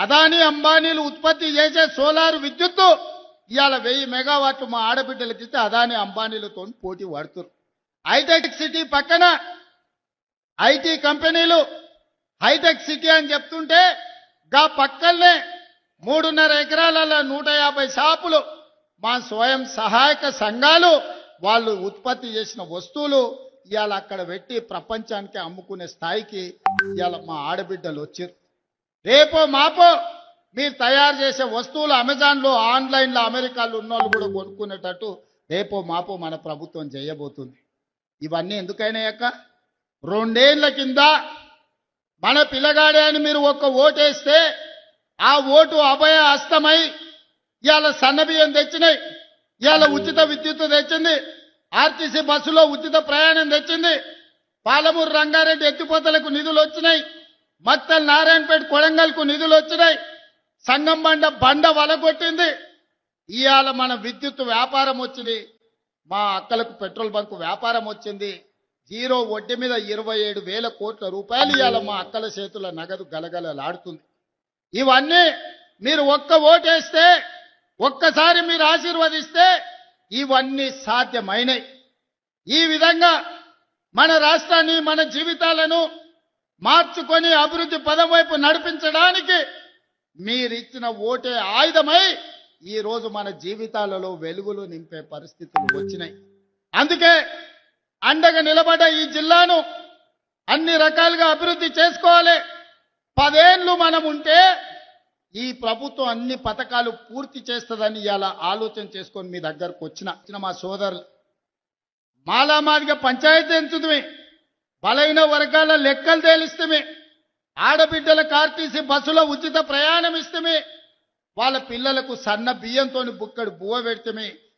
అదానీ అంబానీలు ఉత్పత్తి చేసే సోలార్ విద్యుత్తు ఇవాళ వెయ్యి మెగావాట్లు మా ఆడబిడ్డలకి ఇస్తే అదానీ అంబానీలతో పోటీ పడుతురు హైటెక్ సిటీ పక్కన ఐటీ కంపెనీలు హైటెక్ సిటీ అని చెప్తుంటే గా పక్కనే మూడున్నర ఎకరాలలో నూట యాభై షాపులు మా స్వయం సహాయక సంఘాలు వాళ్ళు ఉత్పత్తి చేసిన వస్తువులు ఇవాళ అక్కడ పెట్టి ప్రపంచానికి అమ్ముకునే స్థాయికి ఇవాళ మా ఆడబిడ్డలు వచ్చారు రేపో మాపో మీరు తయారు చేసే వస్తువులు అమెజాన్లో ఆన్లైన్లో అమెరికాలో ఉన్న వాళ్ళు కూడా కొనుక్కునేటట్టు రేపో మాపో మన ప్రభుత్వం చేయబోతుంది. ఇవన్నీ ఎందుకైనా అక్క? రెండేళ్ళ కింద మన పిల్లగాడే అని మీరు ఒక్క ఓటేస్తే ఆ ఓటు అభయ హస్తమై ఇవాళ సన్నబియ్యం తెచ్చినాయి ఇవాళ ఉచిత విద్యుత్ తెచ్చింది ఆర్టీసీ బస్సులో ఉచిత ప్రయాణం తెచ్చింది పాలమూరు రంగారెడ్డి ఎత్తిపోతలకు నిధులు వచ్చినాయి మత్తల్ నారాయణపేట కొడంగల్కు నిధులు వచ్చినాయి. సంగం బండ బండ వలగొట్టింది. ఇవాళ మన విద్యుత్ వ్యాపారం వచ్చింది. మా అక్కలకు పెట్రోల్ బంక్ వ్యాపారం వచ్చింది. జీరో వడ్డీ మీద ఇరవై ఏడు వేల కోట్ల రూపాయలు ఇవాళ మా అక్కల చేతుల నగదు గలగలలాడుతుంది. ఇవన్నీ మీరు ఒక్క ఓటేస్తే ఒక్కసారి మీరు ఆశీర్వదిస్తే ఇవన్నీ సాధ్యమైనవి ఈ విధంగా మన రాష్ట్రాన్ని మన జీవితాలను మార్చుకొని అభివృద్ధి పదం వైపు నడిపించడానికి మీరిచ్చిన ఓటే ఆయుధమై ఈ రోజు మన జీవితాలలో వెలుగులు నింపే పరిస్థితులు వచ్చినాయి. అందుకే అండగా నిలబడ్డ ఈ జిల్లాను అన్ని రకాలుగా అభివృద్ధి చేసుకోవాలి. పదేళ్ళు మనం ఉంటే ఈ ప్రభుత్వం అన్ని పథకాలు పూర్తి చేస్తుందని ఇలా ఆలోచన చేసుకొని మీ దగ్గరకు వచ్చిన. వచ్చిన మా సోదరులు. మాలామాదిగా పంచాయతీ ఎంచుతుంది బలైన వర్గాల లెక్కలు తేలిస్తమే ఆడబిడ్డలకు ఆర్టీసీ బస్సులో ఉచిత ప్రయాణం ఇస్తమే వాళ్ళ పిల్లలకు సన్న బియ్యంతో బుక్కడు బువ్వ పెడితమే